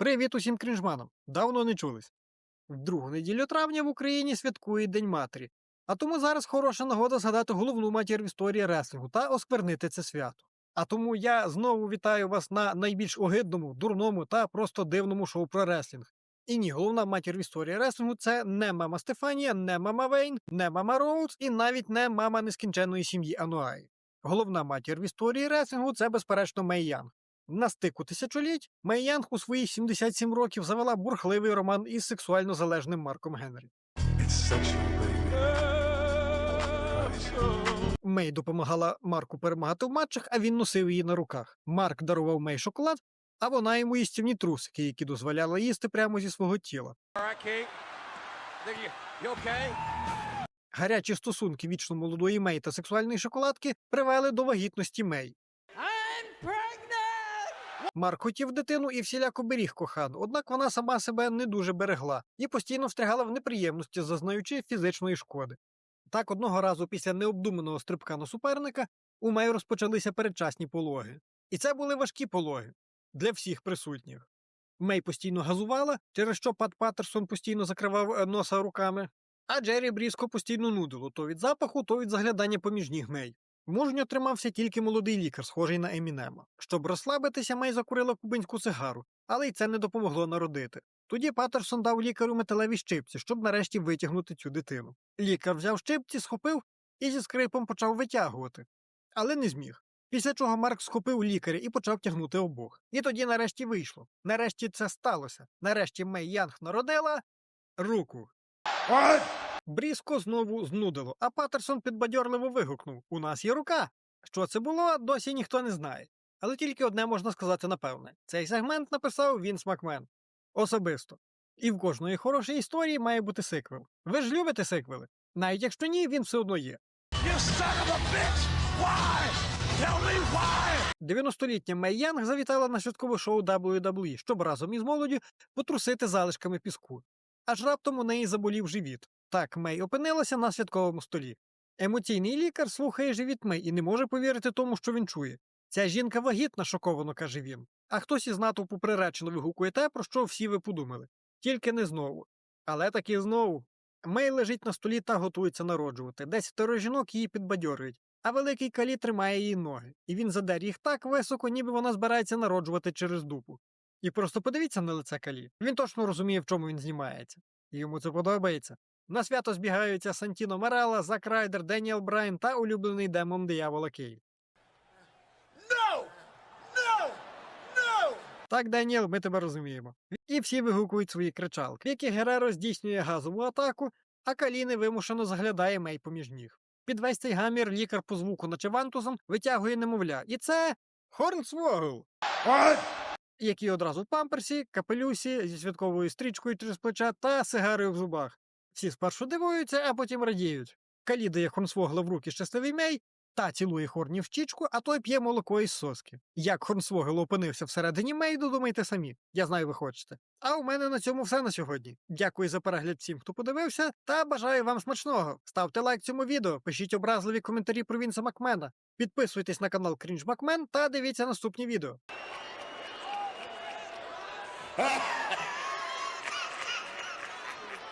Привіт усім крінжманам! Давно не чулись. В другу неділю травня в Україні святкує День матері, а тому зараз хороша нагода згадати головну матір в історії реслінгу та осквернити це свято. А тому я знову вітаю вас на найбільш огидному, дурному та просто дивному шоу про реслінг. І ні, головна матір в історії реслінгу це не мама Стефанія, не мама Вейн, не мама Роудс і навіть не мама нескінченної сім'ї Ануаї. Головна матір в історії реслінгу це безперечно Мей Янг. На стику тисячоліть Мей Янг у свої 77 років завела бурхливий роман із сексуально залежним Марком Генрі. Мей допомагала Марку перемагати в матчах, а він носив її на руках. Марк дарував Мей шоколад, а вона йому їстівні трусики, які дозволяли їсти прямо зі свого тіла. Гарячі стосунки вічно молодої Мей та сексуальної шоколадки привели до вагітності Мей. Марк хотів дитину і всіляко беріг кохану, однак вона сама себе не дуже берегла і постійно встрягала в неприємності, зазнаючи фізичної шкоди. Так одного разу після необдуманого стрибка на суперника у Мей розпочалися передчасні пологи. І це були важкі пологи для всіх присутніх. Мей постійно газувала, через що Пат Паттерсон постійно закривав е, носа руками, а Джері Бріско постійно нудило то від запаху, то від заглядання поміж ніг Мей. Мужньо тримався тільки молодий лікар, схожий на Емінема. Щоб розслабитися, Мей закурила кубинську сигару, але й це не допомогло народити. Тоді Паттерсон дав лікарю металеві щипці, щоб нарешті витягнути цю дитину. Лікар взяв щипці, схопив і зі скрипом почав витягувати, але не зміг. Після чого Марк схопив лікаря і почав тягнути обох. І тоді нарешті вийшло. Нарешті це сталося. Нарешті Мей Янг народила руку. What? Бріско знову знудило, а Паттерсон підбадьорливо вигукнув: У нас є рука. Що це було, досі ніхто не знає. Але тільки одне можна сказати напевне: цей сегмент написав Вінс Макмен. Особисто. І в кожної хорошої історії має бути сиквел. Ви ж любите сиквели? Навіть якщо ні, він все одно є. 90-літня Мей Янг завітала на святкове шоу WWE, щоб разом із молоддю потрусити залишками піску. Аж раптом у неї заболів живіт. Так Мей опинилася на святковому столі. Емоційний лікар слухає живіт Мей і не може повірити тому, що він чує. Ця жінка вагітна, шоковано каже він. А хтось із натовпу приречено вигукує те, про що всі ви подумали. Тільки не знову. Але таки знову. Мей лежить на столі та готується народжувати. Десятеро жінок її підбадьорюють, а великий калі тримає її ноги, і він задер їх так високо, ніби вона збирається народжувати через дупу. І просто подивіться на лице калі. Він точно розуміє, в чому він знімається. І йому це подобається. На свято збігаються Сантіно Марела, Зак Райдер, Деніел Брайан та улюблений демон диявола Кейн. No! No! No! Так, Деніел, ми тебе розуміємо. І всі вигукують свої кричалки. Вікі Гереро здійснює газову атаку, а Каліни вимушено заглядає мей поміж ніг. Під весь цей гамір лікар по звуку, наче вантузом, витягує немовля. І це Хорнсвогл, який одразу в памперсі, капелюсі зі святковою стрічкою через плеча та сигарою в зубах. Всі спершу дивуються, а потім радіють. Калі дає Хорнсвогла в руки щасливий мей, та цілує Хорні в щічку, а той п'є молоко із соски. Як Хорнсвогел опинився всередині мейду, думайте самі. Я знаю, ви хочете. А у мене на цьому все на сьогодні. Дякую за перегляд всім, хто подивився, та бажаю вам смачного. Ставте лайк цьому відео, пишіть образливі коментарі про Вінса Макмена, підписуйтесь на канал Крінж Макмен та дивіться наступні відео.